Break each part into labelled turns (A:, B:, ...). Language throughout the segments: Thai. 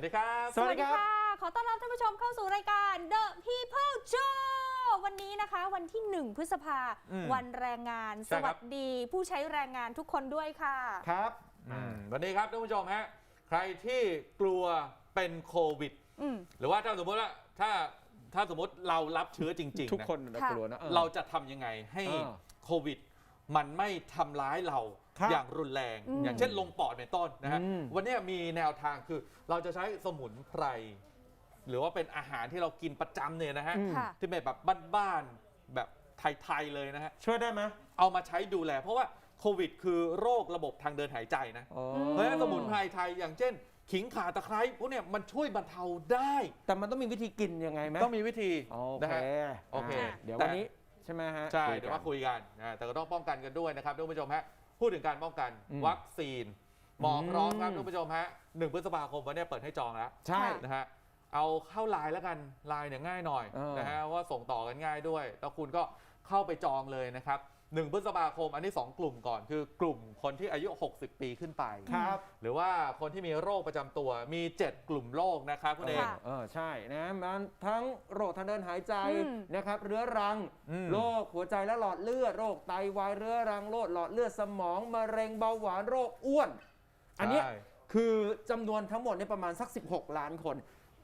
A: วัสดีครับ
B: สวัสดีครับ
C: ขอต้อนรับท่านผู้ชมเข้าสู่รายการ The People Show วันนี้นะคะวันที่ 1 พฤษภา
A: อืม
C: วันแรงงาน
A: ใช่
C: ส
A: ครั
C: วั
A: บ
C: สดีผู้ใช้แรงงานทุกคนด้วยค่ะ
B: ครับ
A: อืมวันนี้ครับท่านผู้ชมฮะ ใครที่กลัวเป็นโควิด
C: อืม
A: หรือว่าถ้าสมมติว่าถ้าถ้าสมมติเรารับเชื้อจริงๆ
B: ทุก
A: นะ
B: คนนะ
C: ค่ะ
B: กลัวนะออ
A: เราจะทำยังไงให้
B: เออ
A: โควิด มันไม่ทำร้ายเรา
B: ครับ
A: อย่างรุนแรง
C: อืม
A: อย่างเช่นลงปอดเป็นต้นนะฮะ
B: อืม
A: วันนี้มีแนวทางคือเราจะใช้สมุนไพร หรือว่าเป็นอาหารที่เรากินประจำเนี่ยนะฮะ
B: อืม
C: ค่ะ
A: ที่เป็นแบบบ้านๆแบบไทยๆเลยนะฮะ
B: ช่วยได้ไหม
A: เอามาใช้ดูแล เพราะว่าโควิด คือโรคระบบทางเดินหายใจนะ
B: อ๋อ
A: เพราะฉะนั้นสมุนไพรไทยอย่างเช่น ขิงข่าตะไคร้พวกเนี้ยมันช่วยบรรเทาได้
B: แต่มันต้องมีวิธีกินยังไงไหม
A: ต้องมีวิธี
B: โอ
A: นะ
B: เค
A: ฮะโอเคา
B: เดี๋ยว
A: แต่
B: วันนี้ใช่ไหมฮะ
A: ใช่
B: คุกัน
A: เดี๋ยวมาคุยกันนะแต่ก็ต้องป้องกันกันด้วยนะครับท่านผู้ชมฮะพูดถึงการป้องกัน
B: อืม
A: วัคซีนหมอพร้อมครับ
B: อืม
A: ท่านผู้ชมฮะหนึ่งพฤษภาคมวันเนี้ยเปิดให้จองแล้ว
B: ใช่
C: ค่ะ
A: นะฮะเอาเข้าไลน์แล้วกันไลน์เนี่ยง่ายหน่อย
B: เออ
A: นะฮะว่าส่งต่อกันง่ายด้วยแล้วคุณก็เข้าไปจองเลยนะครับ หนึ่งพฤษภาคม อันนี้ 2 กลุ่มก่อนคือกลุ่มคนที่อายุ 60 ปีขึ้นไป
B: ครับ
A: หรือว่าคนที่มีโรคประจำตัวมี 7 กลุ่มโรคนะครับคุณเอก
C: ค่ะ
B: เออใช่นะมันทั้งโรคทางเดินหายใจ
C: อืม
B: นะครับ เรื้อรัง
A: อืม
B: โรคหัวใจและหลอดเลือดโรคไตวายเรื้อรังโรคหลอดเลือดสมองมะเร็งเบาหวานโรคอ้วน อันเนี้ย
A: ใช่
B: คือจำนวนทั้งหมดเนี่ยประมาณสัก 16 ล้านคน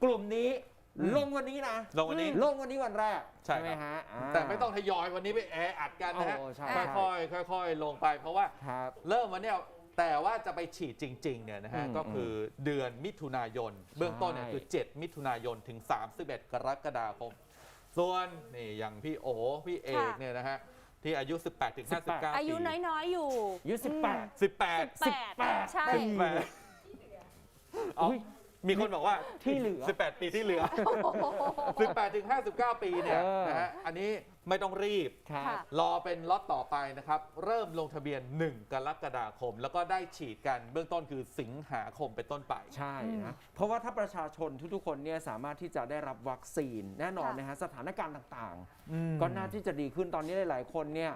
B: กลุ่มนี้
A: อืม
B: ลงวันนี้นะ
A: ลงวันนี้
B: ลงวันนี้วันแรก
A: ใช่
B: ไหม
A: ครับ
B: ฮะา
A: แต่ไม่ต้องทยอยวันนี้ไปแออัดกันนะฮะ
B: โอ้ใช่
A: ค่อยๆค่อยๆ ลงไปเพราะว่า
B: ครับ
A: เริ่มวันเนี้ยแต่ว่าจะไปฉีดจริงๆเนี่ยนะฮะ
B: อืม
A: ก็คือเดือนมิถุนายน เบื้องต้นเนี่ยคือ 7 มิถุนายนถึง 31 กรกฎาคม ส่วนนี่อย่างพี่โอพี่เอก
C: ค่ะ
A: เนี่ยนะฮะที่อายุ 18ถึง59ปี
C: อายุน้อยๆอยู่
B: อายุสิบแปด
A: 18
C: 18 ใช่
A: 18อ๋อ
B: อุ๊ย
A: มีคนบอกว่า
B: ที่เหลือ
A: 18 ปีที่เหลือ 18ถึง59 ปีเนี่ย
B: เออ
A: นะฮะอันนี้ไม่ต้องรีบ
B: ครับ
C: ค่ะ
A: รอเป็นล็อตต่อไปนะครับ เริ่มลงทะเบียน 1 กรกฎาคม แล้วก็ได้ฉีดกันเบื้องต้นคือสิงหาคมเป็นต้นไป
B: ใช่นะ เพราะว่าถ้าประชาชนทุกๆคนเนี่ยสามารถที่จะได้รับวัคซีนแน่นอน
C: ค่ะ
B: นะฮะสถานการณ์ต่าง
A: อืม
B: ๆก็น่าที่จะดีขึ้นตอนนี้หลายๆคนเนี่ย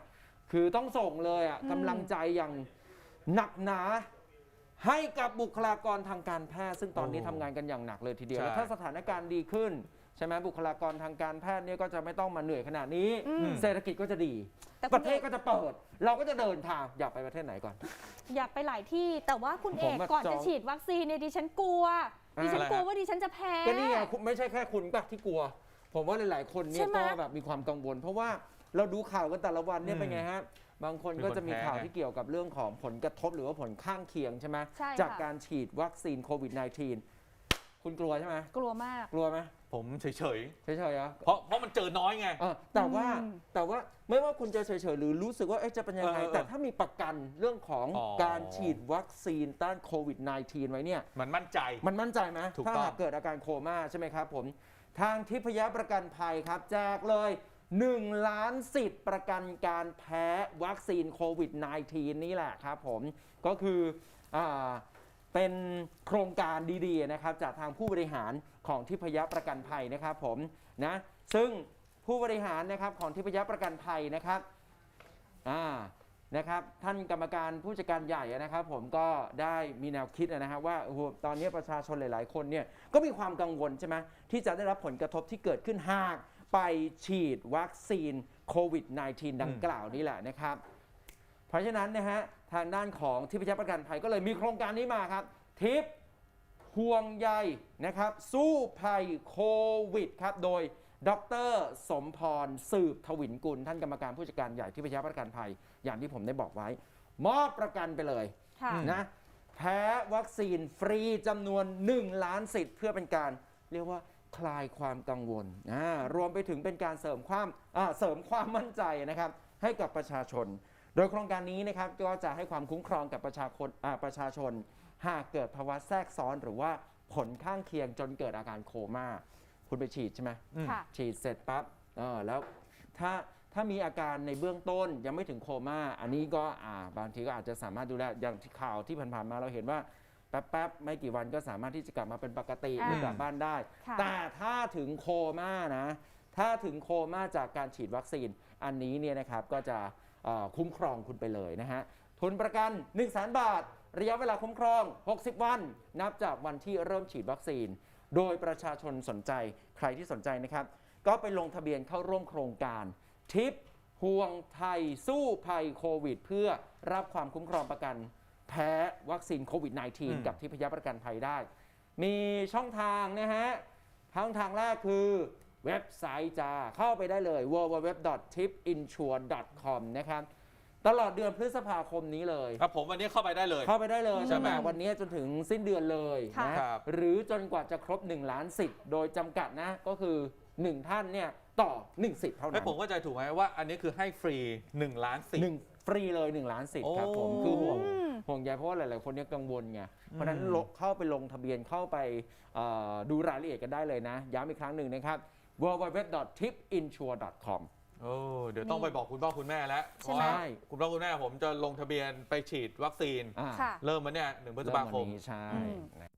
B: คือต้องส่งเลยอะ
C: อืม
B: กำลังใจอย่างหนักหนา ให้กับบุคลากรทางการแพทย์ ซึ่งตอนนี้
A: โอ้
B: ทำงานกันอย่างหนักเลยทีเดียว
A: ใช่
B: แล้วถ้าสถานการณ์ดีขึ้น ใช่ไหมบุคลากรทางการแพทย์เนี่ยก็จะไม่ต้องมาเหนื่อยขนาดนี้
C: อืม
B: เศรษฐกิจก็จะดี
C: แต่
B: ป
C: คุณ
B: ระเท
C: เอ
B: ศ
C: ก
B: ก็จะเปิด เราก็จะเดินทางอยากไปประเทศไหนก่อน
C: อยากไปหลายที่ แต่ว่าคุณเอ
B: ผม
C: ก
B: ว่า
C: ก่อน
B: จอง
C: จะฉีดวัคซีนเนี่ยดิฉันกลัว ดิฉัน
A: อะไรฮะ
C: กลัวว่าดิฉันจะแพ้
B: ก็นี่ไงคุณไม่ใช่แค่คุณปะที่กลัว ผมว่าหลาย ๆ คนเนี่
C: ใช่
B: ย
C: ไหม
B: ก็แบบมีความกังวล เพราะว่าเราดูข่าวกันแต่ละวันเนี่ย
A: อืม
B: เป็นไงฮะ บางคน
A: มี
B: ก็
A: คน
B: จะมี
A: แพ้
B: ข่าว
A: ไง
B: ที่เกี่ยวกับเรื่องของผลกระทบหรือว่าผลข้างเคียงใช่ไหม
C: ใช่ค่ะ
B: จากการฉีดวัคซีนโควิด -19 คุณกลัวใช่ไหม
C: กลัวมาก
B: กลัวไหม
A: ผมเฉย
B: เฉยๆเหรอ
A: ๆ เพราะเพราะมันเจอน้อยไง
B: เออแต่ว่า
C: อืม
B: แต่ว่าไม่ว่าคุณจะเฉยๆหรือรู้สึกว่าเอ๊ะจะเป็นยังไง
A: เออเออ
B: แต่ถ้ามีประกันเรื่องของ
A: อ๋อ
B: การฉีดวัคซีนต้านโควิด -19 ไว้เนี่ย
A: มันมั่นใจ
B: มันมั่นใจไหม
A: ถูก
B: ถ้า
A: ต้อง
B: หากเกิดอาการโคม่าใช่ไหมครับผม ทางทิพยประกันภัยครับ แจกเลย 1 ล้านสิทธิ์ประกันการแพ้วัคซีนโควิด -19 นี่แหละครับผมก็คืออเป็นโครงการดีๆนะครับจากทางผู้บริหารของทิพยประกันภัยนะครับผมนะซึ่งผู้บริหารนะครับของทิพยประกันภัยนะครับอ่านะครับท่านกรรมการผู้จัดการใหญ่นะครับ ผมก็ได้มีแนวคิดนะฮะว่าโอ้โหตอนนี้ประชาชนหลาย ๆ คนเนี่ยก็มีความกังวลใช่ไหมที่จะได้รับผลกระทบที่เกิดขึ้นหาก ไปฉีดวัคซีนโควิด -19 ดังกล่าวนี่แหละนะครับ เพราะฉะนั้นนะฮะทางด้านของทิพยประกันภัยก็เลยมีโครงการนี้มาครับ ทิปห่วงใยนะครับ สู้ภัยโควิดครับ โดยดรสมพรสืบทวินกุล ท่านกรรมการผู้จัดการใหญ่ทิพยประกันภัย อย่างที่ผมได้บอกไว้ มอบประกันไปเลย
C: ค่ะ
B: นะแพ้วัคซีนฟรีจำนวน 1 ล้านสิทธิ์เพื่อเป็นการ เรียกว่า คลายความกังวลอ่ารวมไปถึงเป็นการเสริมความอ่าเสริมความมั่นใจนะครับ ให้กับประชาชน โดยโครงการนี้นะครับก็จะให้ความคุ้มครองกับประชาชนอ่าประชาชน หากเกิดภาวะแทรกซ้อนหรือว่าผลข้างเคียงจนเกิดอาการโคม่าคุณไปฉีดใช่ไหม
A: อืม
C: ค่ะ
B: ฉีดเสร็จปั๊บเออแล้วถ้าถ้ามีอาการในเบื้องต้นยังไม่ถึงโคม่าอันนี้ก็อ่าบางทีก็อาจจะสามารถดูแลอย่างที่ข่าวที่ผ่านๆมาเราเห็นว่า แป๊บๆ ไม่กี่วันก็สามารถที่จะกลับมาเป็นปกติ
C: อ่า
B: หรือกลับบ้านได้
C: ค่ะ
B: แต่ถ้าถึงโคม่านะ ถ้าถึงโคม่าจากการฉีดวัคซีน อันนี้เนี่ยนะครับก็จะเอ่อคุ้มครองคุณไปเลยนะฮะ ทุนประกัน 1 0 0 0 0แบาท ระยะเวลาคุ้มครอง 60 วัน นับจากวันที่เริ่มฉีดวัคซีน โดยประชาชนสนใจใครที่สนใจนะครับ ก็ไปลงทะเบียนเข้าร่วมโครงการทิปห่วงไทยสู้ภัยโควิด เพื่อรับความคุ้มครองประกัน แพ้วัคซีนโควิด
A: อืม
B: -19 กับทิพยประกันภัยได้ มีช่องทางนะฮะช่องทางแรกคือเว็บไซต์จ้าเข้าไปได้เลย www.tipinsure.com นะครับตลอดเดือนพฤษภาคมนี้เลย
A: ครับผมวันนี้เข้าไปได้เลย
B: เข้าไปได้เลย
A: ใช่
B: ตั้ง
A: ไหม
B: แต่วันนี้จนถึงสิ้นเดือนเลย
C: ค่ะ
B: นะครับหรือจนกว่าจะครบ 1 ล้านสิทธิ์โดยจำกัดนะก็คือ 1 ท่านเนี่ยต่อ 1 สิทธิ์เท่า
A: ให้
B: นั้น
A: ผมเข้าใจถูกไหมว่าอันนี้คือให้ฟรี 1 ล้านสิท
B: ห
A: ธิ์
B: นึ่งฟรีเลย 1 ล้านสิทธิ์ครับผม
A: โอ้
B: คือห่วง
C: อืม
B: ห่วงใยเพราะว่าหลาย ๆ คนเนี่ยกังวลไงเพราะฉะนั้น
A: อืม
B: ลงเข้าไปลงทะเบียนเข้าไปเอ่อดูรายละเอียดกันได้เลยนะ ย้ำอีกครั้งหนึ่งนะครับ www.tipinsure.com
A: โอ้เดี๋ยวต้องไปบอกคุณพ่อคุณแม่แล้วเพ
C: ใช่
A: ราะ
C: ไหม
A: ว่าคุณพ่อคุณแม่ผมจะลงทะเบียนไปฉีดวัคซีน
B: อ่า
C: ค่ะ
A: เริ่มมาเนี่ยหนึ่งพฤษ
B: เริ่ม
A: ภา
B: วัน
A: คม
B: นี้ใช่
C: อืม
B: นะ